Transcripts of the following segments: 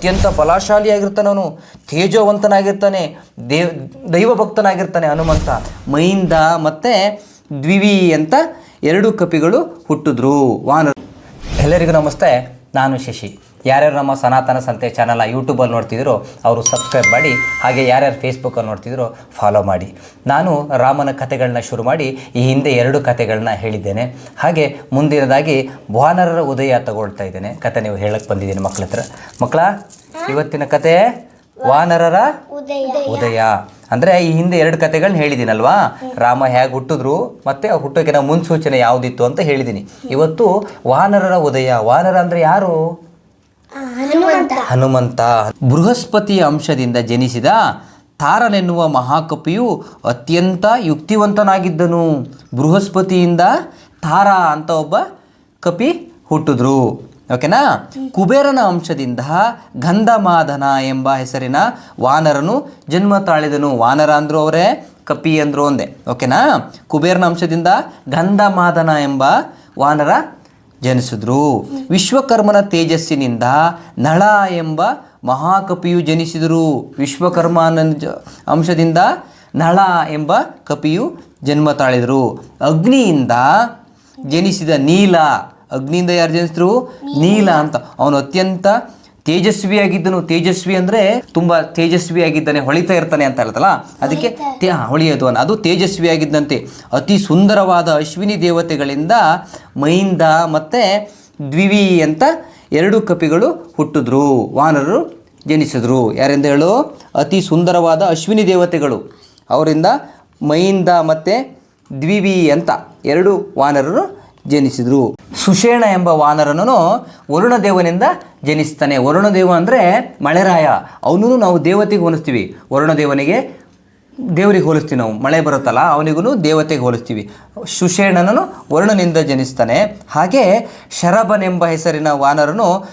ಅತ್ಯಂತ ಬಲಶಾಲಿಯಾಗಿರ್ತಾನೆ ಅವನು, ತೇಜೋವಂತನಾಗಿರ್ತಾನೆ, ದೇವ್ ದೈವ ಭಕ್ತನಾಗಿರ್ತಾನೆ ಹನುಮಂತ ಮೈಂದ ಮತ್ತು ದ್ವಿವಿ ಅಂತ ಎರಡು ಕಪಿಗಳು ಹುಟ್ಟಿದ್ರು. ವಾನರ ಎಲ್ಲರಿಗೂ ನಮಸ್ತೆ, ನಾನು ಶಶಿ. ಯಾರ್ಯಾರು ನಮ್ಮ ಸನಾತನ ಸಂತೆ ಚಾನಲ್ ಯೂಟ್ಯೂಬಲ್ಲಿ ನೋಡ್ತಿದ್ರು ಅವರು ಸಬ್ಸ್ಕ್ರೈಬ್ ಮಾಡಿ, ಹಾಗೆ ಯಾರ್ಯಾರು ಫೇಸ್ಬುಕ್ಕಲ್ಲಿ ನೋಡ್ತಿದ್ರು ಫಾಲೋ ಮಾಡಿ. ನಾನು ರಾಮನ ಕಥೆಗಳನ್ನ ಶುರು ಮಾಡಿ, ಈ ಹಿಂದೆ ಎರಡು ಕಥೆಗಳನ್ನ ಹೇಳಿದ್ದೇನೆ. ಹಾಗೆ ಮುಂದಿನದಾಗಿ ಭಾನರರ ಉದಯ ತಗೊಳ್ತಾ ಇದ್ದೇನೆ. ಕತೆ ನೀವು ಹೇಳಕ್ಕೆ ಬಂದಿದ್ದೀನಿ ಮಕ್ಕಳ ಹತ್ರ. ಮಕ್ಕಳ ಇವತ್ತಿನ ಕತೆ ವಾನರರ ಉದಯ. ಅಂದರೆ ಈ ಹಿಂದೆ ಎರಡು ಕತೆಗಳನ್ನ ಹೇಳಿದ್ದೀನಲ್ವಾ? ರಾಮ ಹೇಗೆ ಹುಟ್ಟಿದ್ರು ಮತ್ತೆ ಹುಟ್ಟೋಕಿನ ಮುನ್ಸೂಚನೆ ಯಾವುದಿತ್ತು ಅಂತ ಹೇಳಿದ್ದೀನಿ. ಇವತ್ತು ವಾನರರ ಉದಯ. ವಾನರ ಅಂದರೆ ಯಾರು? ಹನುಮಂತ. ಬೃಹಸ್ಪತಿಯ ಅಂಶದಿಂದ ಜನಿಸಿದ ತಾರನೆನ್ನುವ ಮಹಾಕಪಿಯು ಅತ್ಯಂತ ಯುಕ್ತಿವಂತನಾಗಿದ್ದನು. ಬೃಹಸ್ಪತಿಯಿಂದ ತಾರ ಅಂತ ಒಬ್ಬ ಕಪಿ ಹುಟ್ಟಿದ್ರು. ಓಕೆನಾ? ಕುಬೇರನ ಅಂಶದಿಂದ ಗಂಧಮಾಧನ ಎಂಬ ಹೆಸರಿನ ವಾನರನು ಜನ್ಮ ತಾಳಿದನು. ವಾನರ ಅಂದರು ಅವರೇ, ಕಪಿ ಅಂದ್ರು ಒಂದೇ. ಓಕೆನಾ? ಕುಬೇರನ ಅಂಶದಿಂದ ಗಂಧಮಾಧನ ಎಂಬ ವಾನರ ಜನಿಸಿದ್ರು. ವಿಶ್ವಕರ್ಮನ ತೇಜಸ್ಸಿನಿಂದ ನಳ ಎಂಬ ಮಹಾಕಪಿಯು ಜನಿಸಿದರು. ವಿಶ್ವಕರ್ಮನ ಜ- ಅಂಶದಿಂದ ನಳ ಎಂಬ ಕಪಿಯು ಜನ್ಮ ತಾಳಿದರು. ಅಗ್ನಿಯಿಂದ ಜನಿಸಿದ ನೀಲ. ಅಗ್ನಿಯಿಂದ ಯಾರು ಜನಿಸಿದ್ರು? ನೀಲ ಅಂತ. ಅವನು ಅತ್ಯಂತ ತೇಜಸ್ವಿಯಾಗಿದ್ದನು. ತೇಜಸ್ವಿ ಅಂದರೆ ತುಂಬ ತೇಜಸ್ವಿಯಾಗಿದ್ದಾನೆ ಹೊಳಿತಾ ಇರ್ತಾನೆ ಅಂತ ಹೇಳ್ತಲ್ಲ? ಅದಕ್ಕೆ ತೇ ಹೊಳಿಯೋದು ಅನ್ನ. ಅದು ತೇಜಸ್ವಿಯಾಗಿದ್ದಂತೆ. ಅತಿ ಸುಂದರವಾದ ಅಶ್ವಿನಿ ದೇವತೆಗಳಿಂದ ಮೈಂದ ಮತ್ತು ದ್ವಿವಿ ಅಂತ ಎರಡು ಕಪಿಗಳು ಹುಟ್ಟಿದ್ರು. ವಾನರರು ಜನಿಸಿದ್ರು. ಯಾರಿಂದ ಹೇಳು? ಅತಿ ಸುಂದರವಾದ ಅಶ್ವಿನಿ ದೇವತೆಗಳು. ಅವರಿಂದ ಮೈಂದ ಮತ್ತು ದ್ವಿವಿ ಅಂತ ಎರಡು ವಾನರರು ಜನಿಸಿದರು. ಸುಷೇಣ ಎಂಬ ವಾನರನು ವರುಣದೇವನಿಂದ ಜನಿಸ್ತಾನೆ. ವರುಣದೇವ ಅಂದರೆ ಮಳೆರಾಯ. ಅವನೂ ನಾವು ದೇವತೆಗೆ ಹೋಲಿಸ್ತೀವಿ. ವರುಣದೇವನಿಗೆ ದೇವರಿಗೆ ಹೋಲಿಸ್ತೀವಿ ನಾವು. ಮಳೆ ಬರುತ್ತಲ್ಲ ಅವನಿಗೂ ದೇವತೆಗೆ ಹೋಲಿಸ್ತೀವಿ. ಸುಷೇಣನನು ವರುಣನಿಂದ ಜನಿಸ್ತಾನೆ. ಹಾಗೆ ಶರಭನೆಂಬ ಹೆಸರಿನ ವಾನರನು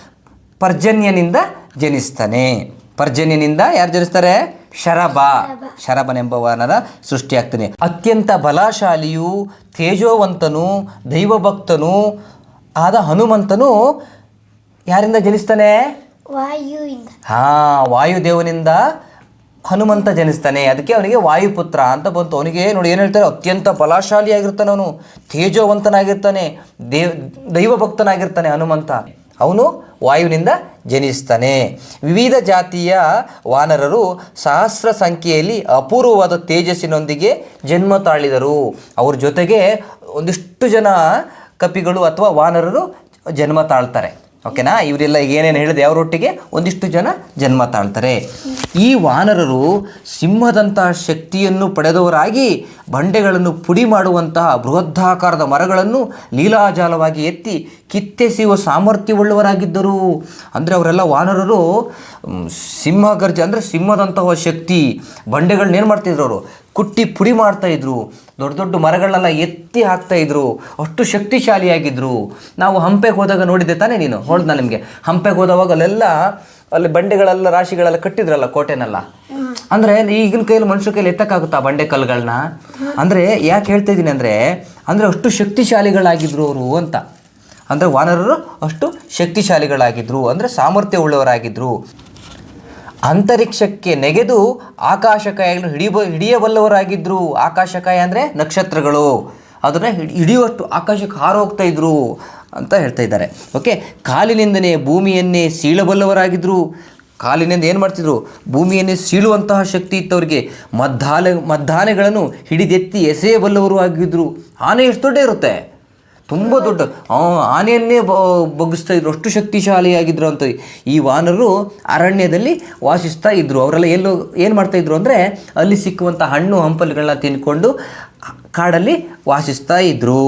ಪರ್ಜನ್ಯನಿಂದ ಜನಿಸ್ತಾನೆ. ಪರ್ಜನ್ಯನಿಂದ ಯಾರು ಜನಿಸ್ತಾರೆ? ಶರಭ. ಶರಭನೆಂಬ ವರ್ಣನ ಸೃಷ್ಟಿಯಾಗ್ತಾನೆ. ಅತ್ಯಂತ ಬಲಶಾಲಿಯು ತೇಜೋವಂತನು ದೈವಭಕ್ತನು ಆದ ಹನುಮಂತನು ಯಾರಿಂದ ಜನಿಸ್ತಾನೆ? ವಾಯುವಿಂದ. ಹಾ ವಾಯುದೇವನಿಂದ ಹನುಮಂತ ಜನಿಸ್ತಾನೆ. ಅದಕ್ಕೆ ಅವನಿಗೆ ವಾಯುಪುತ್ರ ಅಂತ ಬಂತು. ಅವನಿಗೆ ನೋಡಿ ಏನು ಹೇಳ್ತಾರೆ ಅತ್ಯಂತ ಬಲಶಾಲಿಯಾಗಿರ್ತಾನೆ ಅವನು. ತೇಜೋವಂತನಾಗಿರ್ತಾನೆ. ದೇವ್ ದೈವಭಕ್ತನಾಗಿರ್ತಾನೆ ಹನುಮಂತ. ಅವನು ವಾಯುವಿನಿಂದ ಜನಿಸ್ತಾನೆ. ವಿವಿಧ ಜಾತಿಯ ವಾನರರು ಸಹಸ್ರ ಸಂಖ್ಯೆಯಲ್ಲಿ ಅಪೂರ್ವವಾದ ತೇಜಸ್ಸಿನೊಂದಿಗೆ ಜನ್ಮ ತಾಳಿದರು. ಅವ್ರ ಜೊತೆಗೆ ಒಂದಿಷ್ಟು ಜನ ಕಪಿಗಳು ಅಥವಾ ವಾನರರು ಜನ್ಮ ತಾಳ್ತಾರೆ. ಓಕೆನಾ? ಇವರೆಲ್ಲ ಏನೇನು ಹೇಳಿದೆ? ಅವರೊಟ್ಟಿಗೆ ಒಂದಿಷ್ಟು ಜನ ಜನ್ಮ ತಾಳ್ತಾರೆ. ಈ ವಾನರರು ಸಿಂಹದಂತಹ ಶಕ್ತಿಯನ್ನು ಪಡೆದವರಾಗಿ ಬಂಡೆಗಳನ್ನು ಪುಡಿ ಮಾಡುವಂತಹ ಬೃಹದ್ದಾಕಾರದ ಮರಗಳನ್ನು ಲೀಲಾಜಾಲವಾಗಿ ಎತ್ತಿ ಕಿತ್ತೆಸೆಯುವ ಸಾಮರ್ಥ್ಯವುಳ್ಳವರಾಗಿದ್ದರು. ಅಂದರೆ ಅವರೆಲ್ಲ ವಾನರರು ಸಿಂಹ ಸಿಂಹಗರ್ಜ ಅಂದರೆ ಸಿಂಹದಂತಹ ಶಕ್ತಿ ಬಂಡೆಗಳನ್ನ ಏನು ಮಾಡ್ತಿದ್ರು ಅವರು? ಕುಟ್ಟಿ ಪುಡಿ ಮಾಡ್ತಾಯಿದ್ರು ದೊಡ್ಡ ದೊಡ್ಡ ಮರಗಳನ್ನೆಲ್ಲ ಎತ್ತಿ ಹಾಕ್ತಾ ಇದ್ರು, ಅಷ್ಟು ಶಕ್ತಿಶಾಲಿಯಾಗಿದ್ರು. ನಾವು ಹಂಪೆಗೆ ಹೋದಾಗ ನೋಡಿದ್ದೆ ತಾನೇ ನೀನು? ಹೊಳ್ದ ನಿಮಗೆ? ಹಂಪೆಗೆ ಹೋದವಾಗ ಅಲ್ಲೆಲ್ಲ, ಅಲ್ಲಿ ಬಂಡೆಗಳೆಲ್ಲ, ರಾಶಿಗಳೆಲ್ಲ ಕಟ್ಟಿದ್ರಲ್ಲ ಕೋಟೆನೆಲ್ಲ? ಅಂದರೆ ಈಗಿನ ಕೈಯಲ್ಲಿ ಮನುಷ್ಯ ಕೈಯಲ್ಲಿ ಎತ್ತಕ್ಕಾಗುತ್ತಾ ಬಂಡೆ ಕಲ್ಲುಗಳನ್ನ ಅಂದರೆ ಯಾಕೆ ಹೇಳ್ತಾ ಇದ್ದೀನಿ ಅಂದರೆ ಅಂದರೆ ಅಷ್ಟು ಶಕ್ತಿಶಾಲಿಗಳಾಗಿದ್ರು ಅವರು ಅಂತ. ಅಂದರೆ ವಾನರರು ಅಷ್ಟು ಶಕ್ತಿಶಾಲಿಗಳಾಗಿದ್ರು, ಅಂದರೆ ಸಾಮರ್ಥ್ಯ ಉಳ್ಳವರಾಗಿದ್ದರು ಅಂತರಿಕ್ಷಕ್ಕೆ ನೆಗೆದು ಆಕಾಶಕಾಯಗಳನ್ನು ಹಿಡಿಯಬ ಹಿಡಿಯಬಲ್ಲವರಾಗಿದ್ದರು ಆಕಾಶಕಾಯ ಅಂದರೆ ನಕ್ಷತ್ರಗಳು. ಅದನ್ನು ಹಿಡಿ- ಹಿಡಿಯುವಷ್ಟು ಆಕಾಶಕ್ಕೆ ಹಾರೋಗ್ತಾ ಇದ್ರು ಅಂತ ಹೇಳ್ತಾ ಇದ್ದಾರೆ. ಓಕೆ, ಕಾಲಿನಿಂದನೇ ಭೂಮಿಯನ್ನೇ ಸೀಳಬಲ್ಲವರಾಗಿದ್ದರು ಕಾಲಿನಿಂದ ಏನು ಮಾಡ್ತಿದ್ರು? ಭೂಮಿಯನ್ನೇ ಸೀಳುವಂತಹ ಶಕ್ತಿ ಇತ್ತು ಅವರಿಗೆ ಮದ್ದಾನೆ ಮದ್ದಾನೆಗಳನ್ನು ಹಿಡಿದೆತ್ತಿ ಎಸೆಯಬಲ್ಲವರು ಆಗಿದ್ದರು ಆನೆ ಎಷ್ಟು ದೊಡ್ಡ ಇರುತ್ತೆ? ತುಂಬ ದೊಡ್ಡ. ಆನೆಯನ್ನೇ ಬಗ್ಗಿಸ್ತಾ ಇದ್ರು. ಅಷ್ಟು ಶಕ್ತಿಶಾಲಿಯಾಗಿದ್ದರು ಅಂತ. ಈ ವಾನರು ಅರಣ್ಯದಲ್ಲಿ ವಾಸಿಸ್ತಾ ಇದ್ದರು ಅವರೆಲ್ಲ ಎಲ್ಲೋ ಏನು ಮಾಡ್ತಾಯಿದ್ರು ಅಂದರೆ ಅಲ್ಲಿ ಸಿಕ್ಕುವಂಥ ಹಣ್ಣು ಹಂಪಲುಗಳನ್ನ ತಿನ್ಕೊಂಡು ಕಾಡಲ್ಲಿ ವಾಸಿಸ್ತಾ ಇದ್ರು.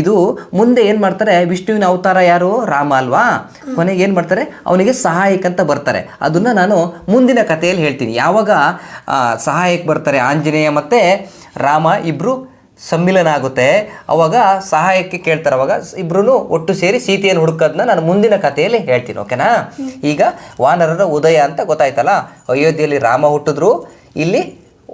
ಇದು ಮುಂದೆ ಏನು ಮಾಡ್ತಾರೆ, ವಿಷ್ಣುವಿನ ಅವತಾರ ಯಾರು? ರಾಮ ಅಲ್ವಾ? ಕೊನೆಗೆ ಏನು ಮಾಡ್ತಾರೆ, ಅವನಿಗೆ ಸಹಾಯಕ ಅಂತ ಬರ್ತಾರೆ. ಅದನ್ನು ನಾನು ಮುಂದಿನ ಕಥೆಯಲ್ಲಿ ಹೇಳ್ತೀನಿ. ಯಾವಾಗ ಸಹಾಯಕ್ಕೆ ಬರ್ತಾರೆ ಆಂಜನೇಯ ಮತ್ತು ರಾಮ ಇಬ್ಬರು ಸಮ್ಮಿಲನ ಆಗುತ್ತೆ ಅವಾಗ ಸಹಾಯಕ್ಕೆ ಕೇಳ್ತಾರೆ. ಅವಾಗ ಇಬ್ಬರೂ ಒಟ್ಟು ಸೇರಿ ಸೀತೆಯನ್ನು ಹುಡುಕೋದನ್ನ ನಾನು ಮುಂದಿನ ಕಥೆಯಲ್ಲಿ ಹೇಳ್ತೀನಿ, ಓಕೆನಾ? ಈಗ ವಾನರರ ಉದಯ ಅಂತ ಗೊತ್ತಾಯ್ತಲ್ಲ? ಅಯೋಧ್ಯೆಯಲ್ಲಿ ರಾಮ ಹುಟ್ಟಿದ್ರು. ಇಲ್ಲಿ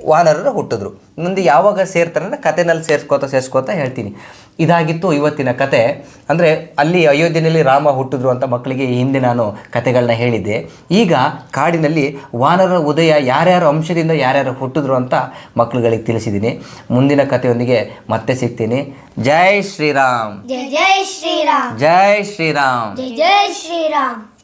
ವಾನರರು ಹುಟ್ಟಿದ್ರು. ಮುಂದೆ ಯಾವಾಗ ಸೇರ್ತಾರೆ ಅಂದರೆ ಕಥೆನಲ್ಲಿ ಸೇರಿಸ್ಕೋತಾ ಸೇರಿಸ್ಕೋತಾ ಹೇಳ್ತೀನಿ. ಇದಾಗಿತ್ತು ಇವತ್ತಿನ ಕತೆ. ಅಂದರೆ ಅಲ್ಲಿ ಅಯೋಧ್ಯೆಯಲ್ಲಿ ರಾಮ ಹುಟ್ಟಿದ್ರು ಅಂತ ಮಕ್ಕಳಿಗೆ ಈ ಹಿಂದೆ ನಾನು ಕತೆಗಳನ್ನ ಹೇಳಿದ್ದೆ. ಈಗ ಕಾಡಿನಲ್ಲಿ ವಾನರ ಉದಯ ಯಾರ್ಯಾರ ಅಂಶದಿಂದ ಯಾರ್ಯಾರು ಹುಟ್ಟಿದ್ರು ಅಂತ ಮಕ್ಕಳುಗಳಿಗೆ ತಿಳಿಸಿದ್ದೀನಿ. ಮುಂದಿನ ಕಥೆಯೊಂದಿಗೆ ಮತ್ತೆ ಸಿಗ್ತೀನಿ. ಜೈ ಶ್ರೀರಾಮ್. ಜೈ ಶ್ರೀರಾಮ್. ಜೈ ಶ್ರೀರಾಮ್. ಜೈ ಶ್ರೀರಾಮ್.